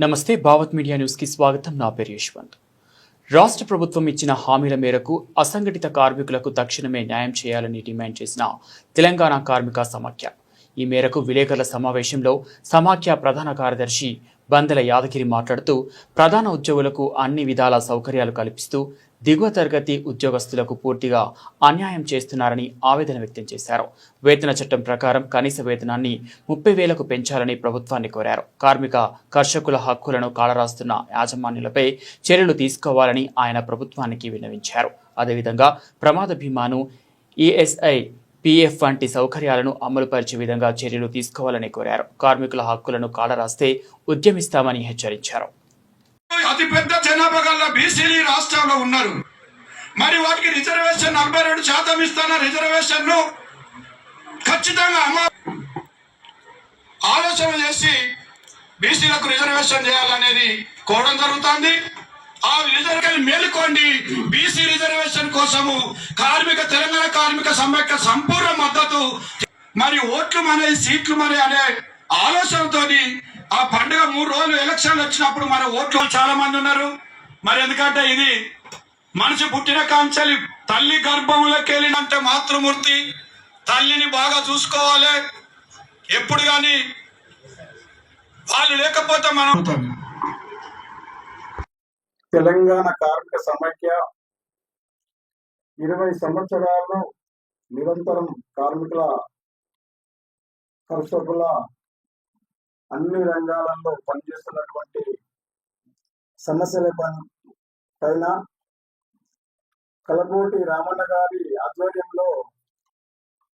నమస్తే భావత్ మీడియా న్యూస్కి స్వాగతం. నా పేరు యశ్వంత్. రాష్ట్ర ప్రభుత్వం ఇచ్చిన హామీల మేరకు అసంఘటిత కార్మికులకు తక్షణమే న్యాయం చేయాలని డిమాండ్ చేసిన తెలంగాణ కార్మిక సమాఖ్య. ఈ మేరకు విలేకరుల సమావేశంలో సమాఖ్య ప్రధాన కార్యదర్శి బందెల యాదగిరి మాట్లాడుతూ ప్రధాన ఉద్యోగులకు అన్ని విధాల సౌకర్యాలు కల్పిస్తూ దిగువ తరగతి ఉద్యోగస్తులకు పూర్తిగా అన్యాయం చేస్తున్నారని ఆవేదన వ్యక్తం చేశారు. వేతన చట్టం ప్రకారం కనీస వేతనాన్ని ముప్పై వేలకు పెంచాలని ప్రభుత్వాన్ని కోరారు. కార్మిక కర్షకుల హక్కులను కాలరాస్తున్న యాజమాన్యులపై చర్యలు తీసుకోవాలని ఆయన ప్రభుత్వానికి విన్నవించారు. అదేవిధంగా ప్రమాద బీమాను ఈఎస్ఐ పీఎఫ్ వంటి సౌకర్యాలను అమలుపరిచే విధంగా చర్యలు తీసుకోవాలని కోరారు. కార్మికుల హక్కులను కాలరాస్తే ఉద్యమిస్తామని హెచ్చరించారు. అతిపెద్ద జనాభా గల బీసీలు రాష్ట్రంలో ఉన్నారు. మరి వాటికి రిజర్వేషన్ నలభై రెండు శాతం ఇస్తాన రిజర్వేషన్ ఖచ్చితంగా ఆలోచన చేసి బీసీలకు రిజర్వేషన్ చేయాలనేది కోవడం జరుగుతుంది. ఆ రిజర్వేషన్ మేలుకోండి. బీసీ రిజర్వేషన్ కోసము కార్మిక తెలంగాణ కార్మిక సమ్మెక్క సంపూర్ణ మద్దతు. మరి ఓట్లు మన సీట్లు మరి అనే ఆలోచనతోని ఆ పండుగ మూడు రోజులు ఎలక్షన్లు వచ్చినప్పుడు మరి ఓట్లు చాలా మంది ఉన్నారు. మరి ఎందుకంటే ఇది మనిషి పుట్టిన కాంచెలి తల్లి గర్భంలోకి వెళ్ళినంటే మాతృమూర్తి తల్లిని బాగా చూసుకోవాలి. ఎప్పుడు కానీ వాళ్ళు లేకపోతే మనం తెలంగాణ కార్మిక సమైక్య ఇరవై సంవత్సరాలు నిరంతరం కార్మికుల కర్షకుల అన్ని రంగాలలో పనిచేస్తున్నటువంటి సమస్యల పైన- పైన కలకోటి రామన్న గారి ఆధ్వర్యంలో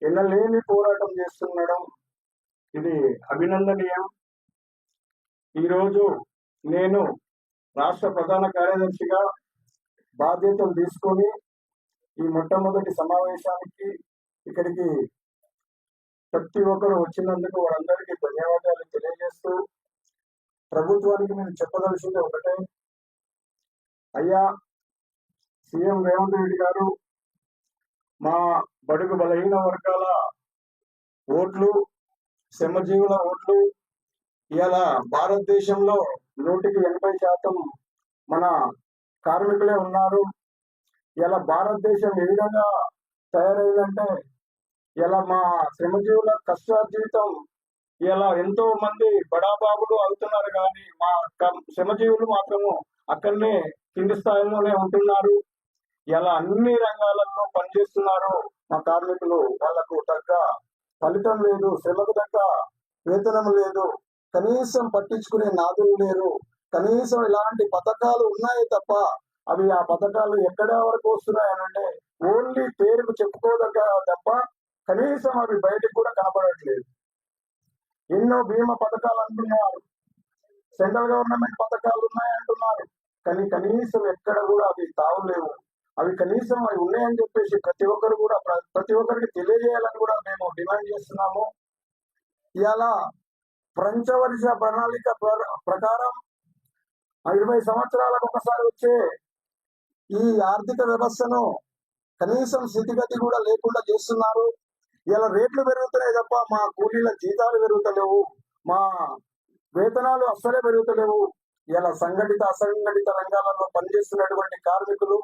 ఎన్నలేని పోరాటం చేస్తుండడం ఇది అభినందనీయం. ఈరోజు నేను రాష్ట్ర ప్రధాన కార్యదర్శిగా బాధ్యతలు తీసుకొని ఈ మొట్టమొదటి సమావేశానికి ఇక్కడికి ప్రతి ఒక్కరు వచ్చినందుకు వారందరికీ ధన్యవాదాలు తెలియజేస్తూ ప్రభుత్వానికి నేను చెప్పదలసింది ఒకటే. అయ్యా సీఎం రేవంత్ రెడ్డి గారు మా బడుగు బలహీన వర్గాల ఓట్లు శ్రమజీవుల ఓట్లు ఇలా భారతదేశంలో నూటికి ఎనభై శాతం మన కార్మికులే ఉన్నారు. ఇలా భారతదేశం ఏ విధంగా తయారైందంటే ఇలా మా శ్రమజీవుల జీవితం ఇలా ఎంతో మంది బడాబాబులు అవుతున్నారు కానీ మా శ్రమజీవులు మాత్రము అక్కడనే కింది స్థాయిలోనే ఉంటున్నారు. ఇలా అన్ని రంగాలలో పనిచేస్తున్నారు మా కార్మికులు. వాళ్ళకు తగ్గ ఫలితం లేదు శ్రమకు తగ్గ వేతనం లేదు కనీసం పట్టించుకునే నాదులు లేరు. కనీసం ఇలాంటి పథకాలు ఉన్నాయి తప్ప అవి ఆ పథకాలు ఎక్కడ వరకు వస్తున్నాయి అంటే ఓన్లీ పేరుకు చెప్పుకోదగ్గ తప్ప కనీసం అవి బయటకు కూడా కనపడట్లేదు. ఎన్నో బీమా పథకాలు అంటున్నారు. సెంట్రల్ గవర్నమెంట్ పథకాలు ఉన్నాయి అంటున్నారు. కానీ కనీసం ఎక్కడ కూడా అవి తావులేవు అవి కనీసం అవి ఉన్నాయని చెప్పేసి ప్రతి ఒక్కరు కూడా ప్రతి ఒక్కరికి తెలియజేయాలని కూడా మేము డిమాండ్ చేస్తున్నాము. ఇలా పంచవర్ష ప్రణాళిక ప్ర- ప్రకారం ఇరవై సంవత్సరాలకు ఒకసారి వచ్చే ఈ ఆర్థిక వ్యవస్థను కనీసం స్థితిగతి కూడా లేకుండా చేస్తున్నారు. ఇలా రేట్లు పెరుగుతున్నాయి తప్ప మా కూలీల జీతాలు పెరుగుతలేవు. మా వేతనాలు అస్సలే పెరుగుతలేవు. ఇలా సంఘటిత అసంఘటిత రంగాలలో పనిచేస్తున్నటువంటి కార్మికులు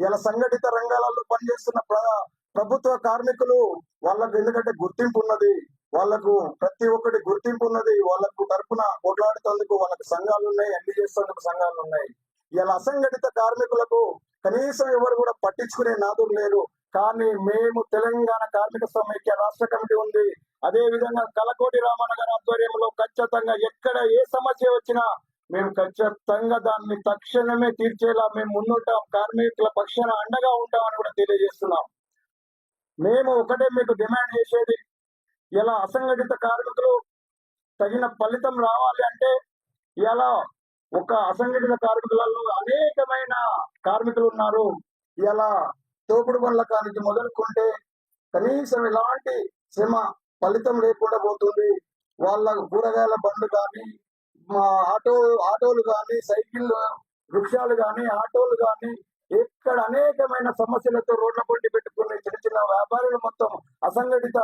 ఇలా సంఘటిత రంగాలలో పనిచేస్తున్న ప్ర- ప్రభుత్వ కార్మికులు వాళ్ళకు ఎందుకంటే గుర్తింపు ఉన్నది. వాళ్ళకు ప్రతి ఒక్కటి గుర్తింపు ఉన్నది. వాళ్ళకు తరపున కొట్లాడుతందుకు వాళ్ళకు సంఘాలు ఉన్నాయి అన్ని చేసేందుకు సంఘాలు ఉన్నాయి. ఇలా అసంఘటిత కార్మికులకు కనీసం ఎవరు కూడా పట్టించుకునే నాదులు లేరు కానీ మేము తెలంగాణ కార్మిక సమైక్య రాష్ట్ర కమిటీ ఉంది. అదే విధంగా కలకోటి రామనగర్ ఆధ్వర్యంలో ఖచ్చితంగా ఎక్కడ ఏ సమస్య వచ్చినా మేము ఖచ్చితంగా దాన్ని తక్షణమే తీర్చేలా మేము ముందుంటాం. కార్మికుల పక్షాన అండగా ఉంటామని కూడా తెలియజేస్తున్నాం. మేము ఒకటే మీకు డిమాండ్ చేసేది ఇలా అసంఘటిత కార్మికులు తగిన ఫలితం రావాలి అంటే ఇలా ఒక అసంఘటిత కార్మికులలో అనేకమైన కార్మికులు ఉన్నారు. ఇలా తోపుడు బండ్ల కానికి మొదలుకుంటే కనీసం ఎలాంటి శ్రమ ఫలితం లేకుండా పోతుంది. వాళ్ళ కూరగాయల బండ్లు కానీ మా ఆటో ఆటోలు కానీ సైకిల్ వృక్షాలు కానీ ఆటోలు కానీ ఇక్కడ అనేకమైన సమస్యలతో రోడ్ల పొండి పెట్టుకుని చిన్న చిన్న వ్యాపారులు మొత్తం అసంఘటిత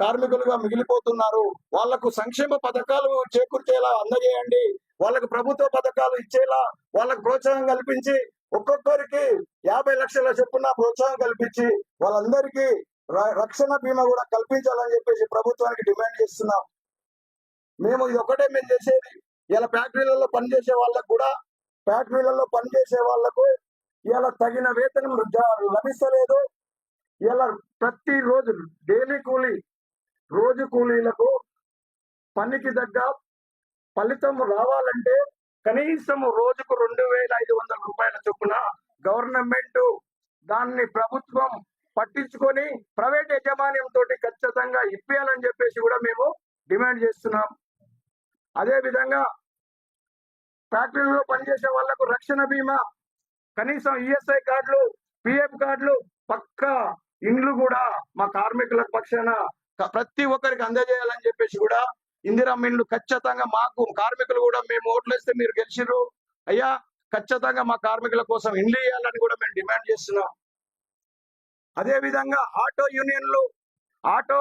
కార్మికులుగా మిగిలిపోతున్నారు. వాళ్ళకు సంక్షేమ పథకాలు చేకూర్చేలా అందజేయండి. వాళ్ళకు ప్రభుత్వ పథకాలు ఇచ్చేలా వాళ్ళకు ప్రోత్సాహం కల్పించి ఒక్కొక్కరికి యాభై లక్షల చొప్పున ప్రోత్సాహం కల్పించి వాళ్ళందరికీ ర- రక్షణ బీమా కూడా కల్పించాలని చెప్పేసి ప్రభుత్వానికి డిమాండ్ చేస్తున్నాం. మేము ఇది ఒకటే మేము చేసేది. ఇలా ఫ్యాక్టరీలలో పనిచేసే వాళ్ళకు కూడా ఫ్యాక్టరీలలో పనిచేసే వాళ్ళకు ఇలా తగిన వేతనం లభిస్తలేదు. ఇలా ప్రతి రోజు డైలీ కూలీ రోజు కూలీలకు పనికి తగ్గ ఫలితం రావాలంటే కనీసం రోజుకు రెండు వేల ఐదు వందల రూపాయల చొప్పున గవర్నమెంట్ దాన్ని ప్రభుత్వం పట్టించుకొని ప్రైవేట్ యజమాన్యంతో ఖచ్చితంగా ఇప్పించాలని చెప్పేసి కూడా మేము డిమాండ్ చేస్తున్నాం. అదే విధంగా ఫ్యాక్టరీలో పనిచేసే వాళ్ళకు రక్షణ బీమా కనీసం ఈఎస్ఐ కార్డులు పిఎఫ్ కార్డులు పక్క ఇండ్లు కూడా మా కార్మికుల పక్షాన ప్రతి ఒక్కరికి అందజేయాలని చెప్పేసి కూడా ఇందిరా ఇండ్లు ఖచ్చితంగా మాకు కార్మికులు కూడా మేము ఓట్లు వేస్తే మీరు గెలిచిర్రు. అయ్యా ఖచ్చితంగా మా కార్మికుల కోసం ఇండ్లు వేయాలని కూడా మేము డిమాండ్ చేస్తున్నాం. అదే విధంగా ఆటో యూనియన్లు ఆటో